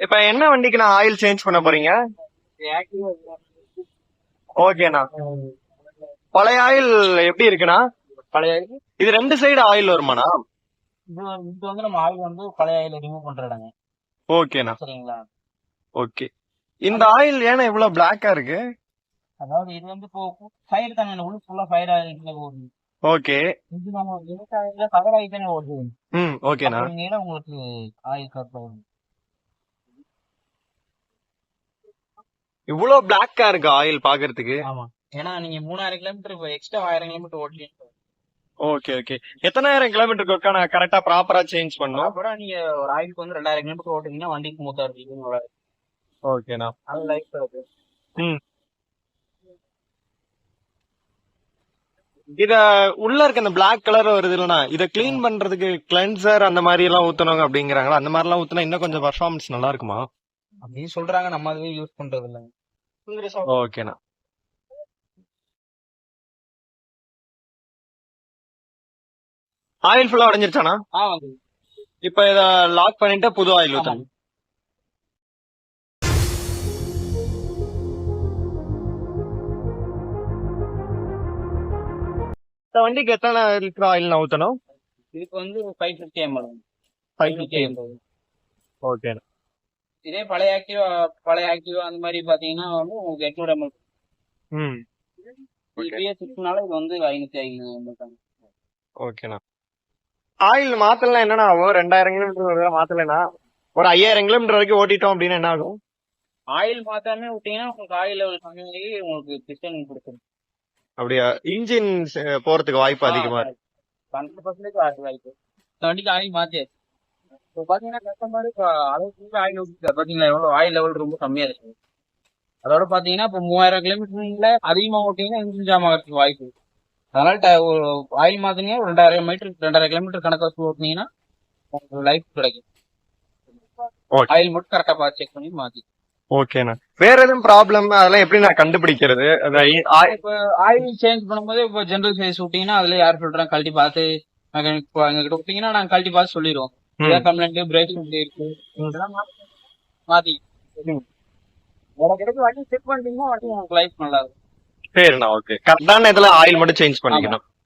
இப்ப என்ன வண்டிக்கு நான் ஆயில் சேஞ்ச் பண்ண போறீங்க? ஓகேண்ணா பழைய ஆயில் எப்படி இருக்குண்ணா? பழைய இது ரெண்டு சைடு ஆயில் வருமாண்ணா? இது வந்து- நம்ம ஆயில் வந்து பழைய ஆயில ரிமூவ் பண்ற இடங்க ஓகேண்ணா சரிங்களா? ஓகே இந்த ஆயில் ஏன்னா இவ்வளவு பிளாக்கா இருக்கு? அதாவது இது வந்து இப்போ ஃபயர் தானே உள்ள ஃபுல்லா ஃபயர் ஆயிட்டு ஓடுது. ஓகே இது நம்ம விவசாயில கவர் ஆகி தானே ஓடுது. ம் ஓகேண்ணா உங்களுக்கு ஆயில் கட் ஆகும் இவ்வளவு பிளாக்கா இருக்கு ஆயில் பாக்குறதுக்கு? ஆமா. ஏன்னா நீங்க மூணாயிரம் கிலோமீட்டர் எக்ஸ்ட்ரா ஆயிரம் கிலோமீட்டர் ஓட்டலீங்க. ஓகே ஓகே எத்தனாயிரம் கிலோமீட்டருக்கு ஒருக்கா நான் கரெக்டா ப்ராப்பரா சேஞ்ச் பண்ணும் அப்புறம் நீங்க ஒரு ஆயிலுக்கு வந்து ரெண்டாயிரம் கிலோமீட்டர் ஓட்டுனீங்கன்னா வண்டிக்கு மூத்தா இருக்கு ஓகேண்ணா அது லைஃப் இருக்கு. ம். இத உள்ள இருக்க இந்த பிளாக் கலர் வருது இல்லனா இத க்ளீன் பண்றதுக்கு கிளென்சர் அந்த மாதிரி எல்லாம் ஊத்தணும் அப்படிங்கறாங்களா? அந்த மாதிரி எல்லாம் ஊத்துனா இன்னும் கொஞ்சம் பர்ஃபார்மன்ஸ் நல்லா இருக்குமா? அப்படின்னு சொல்றாங்க. நம்ம அதுவே யூஸ் பண்றது இல்லைங்க. ஓகேண்ணா ஆயில் ஃபுல்லா உடைஞ்சிருச்சானா இப்ப இத லாக் பண்ணிட்டு புது ஆயில் ஊத்தணும். இந்த வண்டிக்கு எத்தனை லிட்டர் ஆயில் நான் ஊத்தணும்? இதுக்கு வந்து ஃபைவ் ஃபிஃப்டி எம்எல் ஃபைவ் ஐநூத்தி ஐம்பது ஓகே இதே பழைய ஆக்டிவா பழைய ஆக்டிவா அந்த மாதிரி பாத்தீங்கன்னா வந்து உங்களுக்கு எட்நூறு எம்எல் ம். இப்பயே சிக்ஸ்னால இது வந்து ஐநூத்தி ஐநூறு எம்எல் ஓகேண்ணா. ஆயில் மாத்தலாம் என்னண்ணா ஆகும்? ரெண்டாயிரம் கிலோமீட்டர் மாத்தலைன்னா? ஒரு ஐயாயிரம் கிலோமீட்டர் வரைக்கும் ஓட்டிட்டோம் அப்படின்னு என்ன ஆகும்? ஆயில் மாத்தாமே விட்டீங்கன்னா உங்களுக்கு ஆயில் லெவல் கம்மியாகி உங்களுக்கு பிஸ்டன் கொடுத்துரும். அப்படியா? இன்ஜின் போறதுக்கு வாய்ப்பு அதிகமா இருக்கு. ஹண்ட்ரட் பர்சன்டேஜ் வாய்ப்பு. வண்டிக்கு ஆயில் மாத்தியாச்சு. இப்போ பாத்தீங்கன்னா கஸ்டமர் இப்போ அளவுக்கு ஆயில் ஊற்றிட்டார் பாத்தீங்களா? எவ்வளவு ஆயில் லெவல் ரொம்ப கம்மியா இருக்கு. அதோட பாத்தீங்கன்னா இப்போ மூவாயிரம் கிலோமீட்டர்ல அதிகமா ஓட்டிங்கன்னா இன்ஜின் ஜாம் ஆகிறதுக்கு வாய்ப்பு. அதனால ஒரு ஆயில் மாத்தினீங்க ஒரு ரெண்டாயிரம் மீட்டர் ரெண்டாயிரம் கிலோமீட்டர் கணக்கு வச்சு ஓட்டினீங்கன்னா உங்களுக்கு லைஃப் கிடைக்கும். ஆயில் மட்டும் கரெக்டா செக் பண்ணி மாத்தி. ஓகேண்ணா வேற எதுவும் ப்ராப்ளம் அதெல்லாம் எப்படி நான் கண்டுபிடிக்கிறது? இப்போ ஆயில் சேஞ்ச் பண்ணும்போது இப்போ ஜெனரல் சைஸ் விட்டீங்கன்னா அதுல யார் சொல்றாங்க கழட்டி பார்த்து மெக்கானிக் எங்க கிட்ட விட்டீங்கன்னா நாங்க கழட்டி பார்த்து சொல்லிடுவோம் கம்ப்ளைண்ட் பிரேக் இருக்கு? இதெல்லாம் மாத்தி- மாத்தி. எனக்கு எடுத்து வண்டி செக் பண்ணிட்டீங்கன்னா வண்டி உங்களுக்கு லைஃப் நல்லா இருக்கும். சரிண்ணா ஓகே கரெக்டான இதுல ஆயில் மட்டும் சேஞ்ச் பண்ணிக்கணும்.